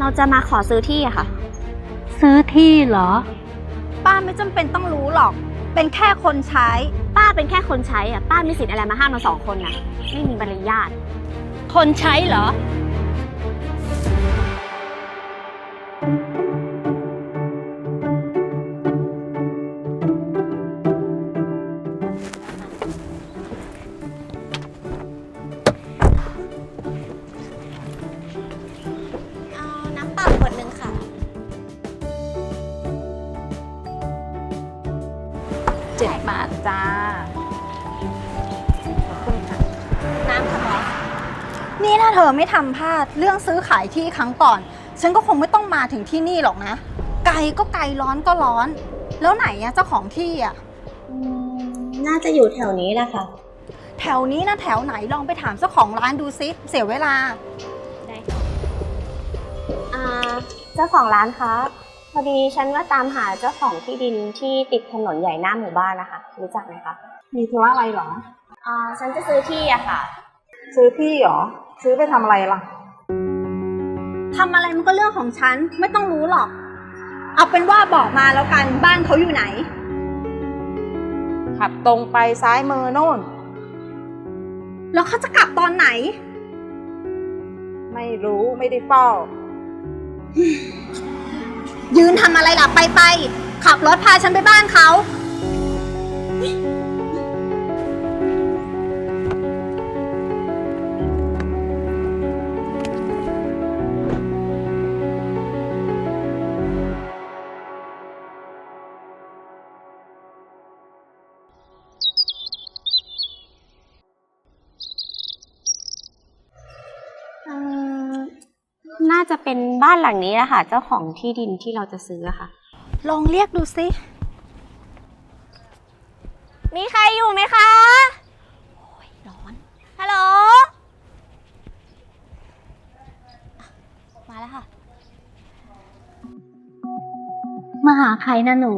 เราจะมาขอซื้อที่อะค่ะ ซื้อที่เหรอ ป้าไม่จำเป็นต้องรู้หรอก เป็นแค่คนใช้ ป้าเป็นแค่คนใช้อะป้ามีสิทธิ์อะไรมาห้ามเราสองคนนะไม่มีมารยาท คนใช้เหรอ 7 บาทจ้าขอบค่ะน้ำค่ะบอสนี่ถ้าเธอไม่ทำพลาดเรื่องซื้อขายที่ครั้งก่อน ฉันก็คงไม่ต้องมาถึงที่นี่หรอกนะ ไกลก็ไกลร้อนก็ร้อน แล้วไหนอะเจ้าของที่อะน่าจะอยู่แถวนี้แหละค่ะ แถวนี้นะแถวไหนลองไปถามเจ้าของร้านดูซิเสียเวลา ได้ค่ะเจ้าของร้านครับ อดีฉันว่าตามหาเจ้าของที่ดินที่ติดถนนใหญ่หน้าหมู่บ้านนะคะ รู้จักไหมคะ มีธุระอะไรหรอ อ่า ฉันจะซื้อที่อะค่ะ ซื้อที่หรอ ซื้อไปทำอะไรล่ะ ทำอะไรมันก็เรื่องของฉัน ไม่ต้องรู้หรอก เอาเป็นว่าบอกมาแล้วกันบ้านเขาอยู่ไหน ขับตรงไปซ้ายมือโน่น แล้วเขาจะกลับตอนไหน ไม่รู้ไม่ได้เฝ้า ยืนทำอะไรล่ะไปไปขับรถพาฉันไปบ้านเขา จะเป็นบ้านหลังนี้แหละค่ะ เจ้าของที่ดินที่เราจะซื้ออะค่ะ ลองเรียกดูสิ มีใครอยู่ไหมคะร้อน ฮัลโหล มาแล้วค่ะ มาหาใครนะหนู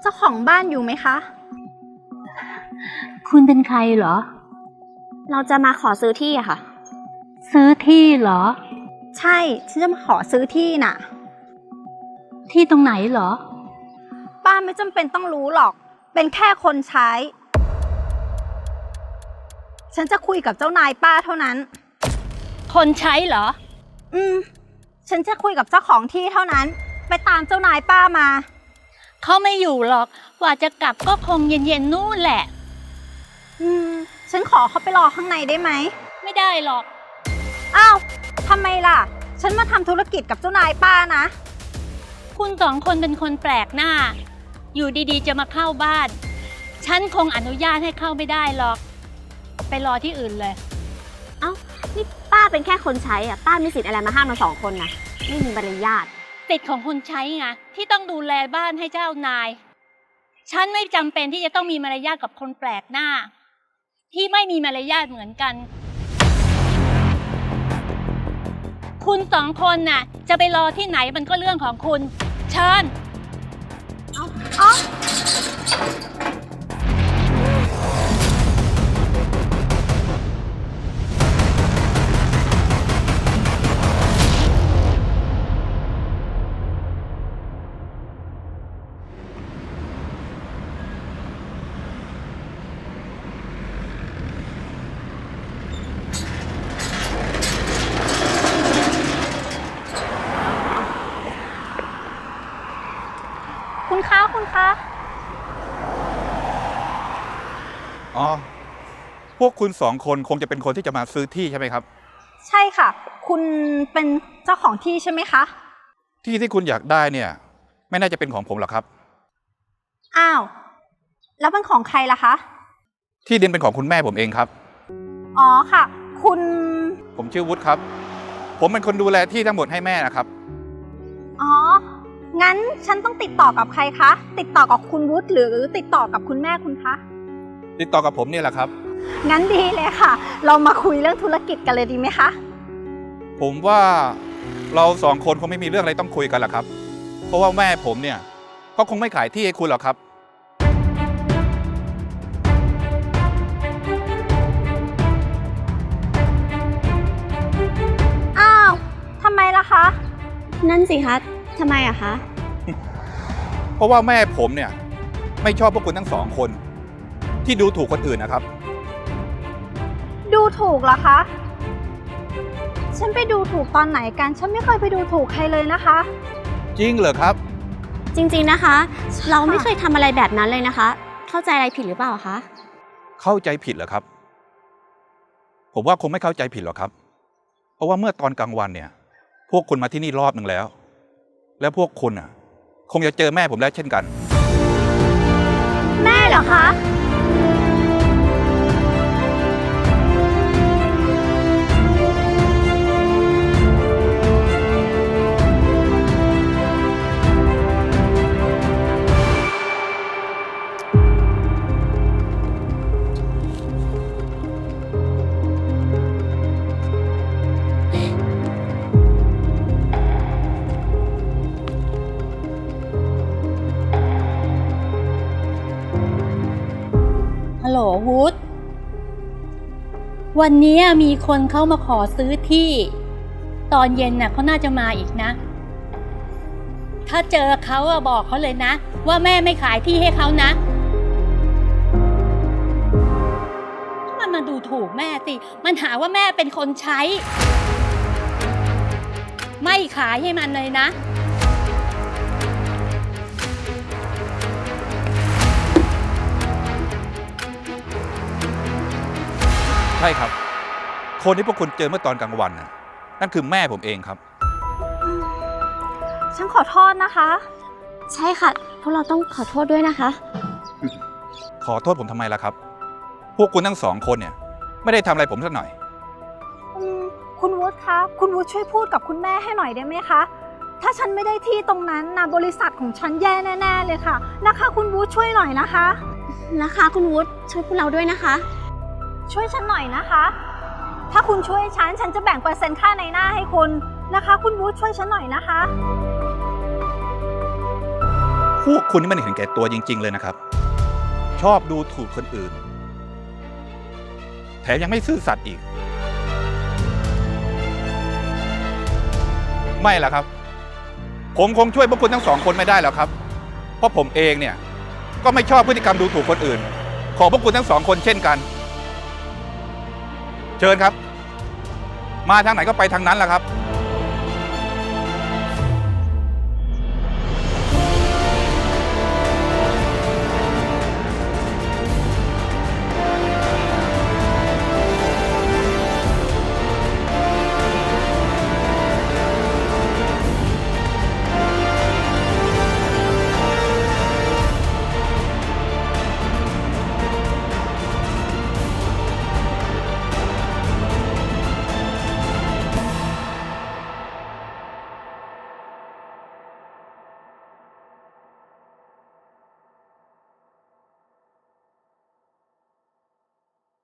เจ้าของบ้านอยู่ไหมคะ คุณเป็นใครเหรอ เราจะมาขอซื้อที่อะค่ะ ซื้อที่เหรอ ใช่ฉันจะมาขอซื้อที่น่ะ ที่ตรงไหนเหรอ ป้าไม่จำเป็นต้องรู้หรอก เป็นแค่คนใช้ ฉันจะคุยกับเจ้านายป้าเท่านั้น คนใช้เหรอ อืม ฉันจะคุยกับเจ้าของที่เท่านั้น ไปตามเจ้านายป้ามา เขาไม่อยู่หรอกกว่าจะกลับก็คงเย็นๆนู่นแหละ อืม ฉันขอเขาไปรอข้างในได้ไหม ไม่ได้หรอก อ้าว ทำไมล่ะ ฉันมาทำธุรกิจกับเจ้านายป้านะ คุณสองคนเป็นคนแปลกหน้า อยู่ดีๆ จะมาเข้าบ้าน ฉันคงอนุญาตให้เข้าไม่ได้หรอก ไปรอที่อื่นเลย เอ้า นี่ป้าเป็นแค่คนใช้อะป้ามีสิทธิ์อะไรมาห้ามเราสองคนนะไม่มีมารยาทติดของคนใช้ไงที่ต้องดูแลบ้านให้เจ้านาย ฉันไม่จำเป็นที่จะต้องมีมารยาทกับคนแปลกหน้า ที่ไม่มีมารยาทเหมือนกัน คุณสองคนน่ะ จะไปรอที่ไหนมันก็เรื่องของคุณ เชิญคุณ คะคุณคะ อ๋อ พวกคุณสองคนคงจะเป็นคนที่จะมาซื้อที่ใช่ไหมครับ ใช่ค่ะ คุณเป็นเจ้าของที่ใช่ไหมคะ ที่ที่คุณอยากได้เนี่ย ไม่น่าจะเป็นของผมหรอกครับ อ้าว แล้วเป็นของใครล่ะคะ ที่ดินเป็นของคุณแม่ผมเองครับ อ๋อค่ะ คุณ ผมชื่อวุฒิครับ ผมเป็นคนดูแลที่ทั้งหมดให้แม่นะครับอ๋อ งั้นฉันต้องติดต่อกับใครคะ ติดต่อกับคุณวุฒิหรือติดต่อกับคุณแม่คุณคะ ติดต่อกับผมเนี่ยแหละครับ งั้นดีเลยค่ะ เรามาคุยเรื่องธุรกิจกันเลยดีไหมคะ ผมว่าเราสองคนคงไม่มีเรื่องอะไรต้องคุยกันหรอกครับ เพราะว่าแม่ผมเนี่ยก็คงไม่ขายที่ให้คุณหรอกครับ อ้าวทำไมล่ะคะ นั่นสิคะ ทำไมอะคะ เพราะว่าแม่ผมเนี่ย ไม่ชอบพวกคุณทั้งสองคน ที่ดูถูกคนอื่นนะครับ ดูถูกเหรอคะ ฉันไปดูถูกตอนไหนกัน ฉันไม่เคยไปดูถูกใครเลยนะคะ จริงเหรอครับ จริงๆนะคะ เราไม่เคยทำอะไรแบบนั้นเลยนะคะ เข้าใจอะไรผิดหรือเปล่าคะ เข้าใจผิดเหรอครับ ผมว่าคงไม่เข้าใจผิดหรอกครับ เพราะว่าเมื่อตอนกลางวันเนี่ย พวกคุณมาที่นี่รอบหนึ่งแล้ว และพวกคุณอะ คงจะเจอแม่ผมแล้วเช่นกัน แม่เหรอคะ โหลวูดวันนี้มีคนเข้ามาขอซื้อที่ ตอนเย็นน่ะเขาน่าจะมาอีกนะ ถ้าเจอเขาอะบอกเขาเลยนะ ว่าแม่ไม่ขายที่ให้เขานะมันมาดูถูกแม่สิ มันหาว่าแม่เป็นคนใช้ ไม่ขายให้มันเลยนะ ช่ครับ คนที่พวกคุณเจอเมื่อตอนกลางวันน่ะนั่นคือแม่ผมเองครับ ฉันขอโทษนะคะ ใช่ค่ะ พวกเราต้องขอโทษด้วยนะคะ ขอโทษผมทำไมล่ะครับ พวกคุณทั้งสองคนเนี่ย ไม่ได้ทำอะไรผมสักหน่อย อืมคุณวุฒิคะ คุณวุฒิช่วยพูดกับคุณแม่ให้หน่อยได้ไหมคะ ถ้าฉันไม่ได้ที่ตรงนั้นนะบริษัทของฉันแย่แน่ ๆ เลยค่ะ นะคะ คุณวุฒิช่วยหน่อยนะคะ นะคะ คุณวุฒิช่วยพวกเราด้วยนะคะ ช่วยฉันหน่อยนะคะ ถ้าคุณช่วยฉัน ฉันจะแบ่งเปอร์เซ็นต์ค่าในหน้าให้คุณนะคะ คุณวุฒิช่วยฉันหน่อยนะคะ พวกคุณนี่มันเห็นแก่ตัวจริง ๆ เลยนะครับ ชอบดูถูกคนอื่น แถมยังไม่ซื่อสัตย์อีก ไม่ล่ะครับ ผมคงช่วยพวกคุณทั้งสองคนไม่ได้แล้วครับ เพราะผมเองเนี่ย ก็ไม่ชอบพฤติกรรมดูถูกคนอื่น ของพวกคุณทั้งสองคนเช่นกัน เชิญครับ มาทางไหนก็ไปทางนั้นแหละครับ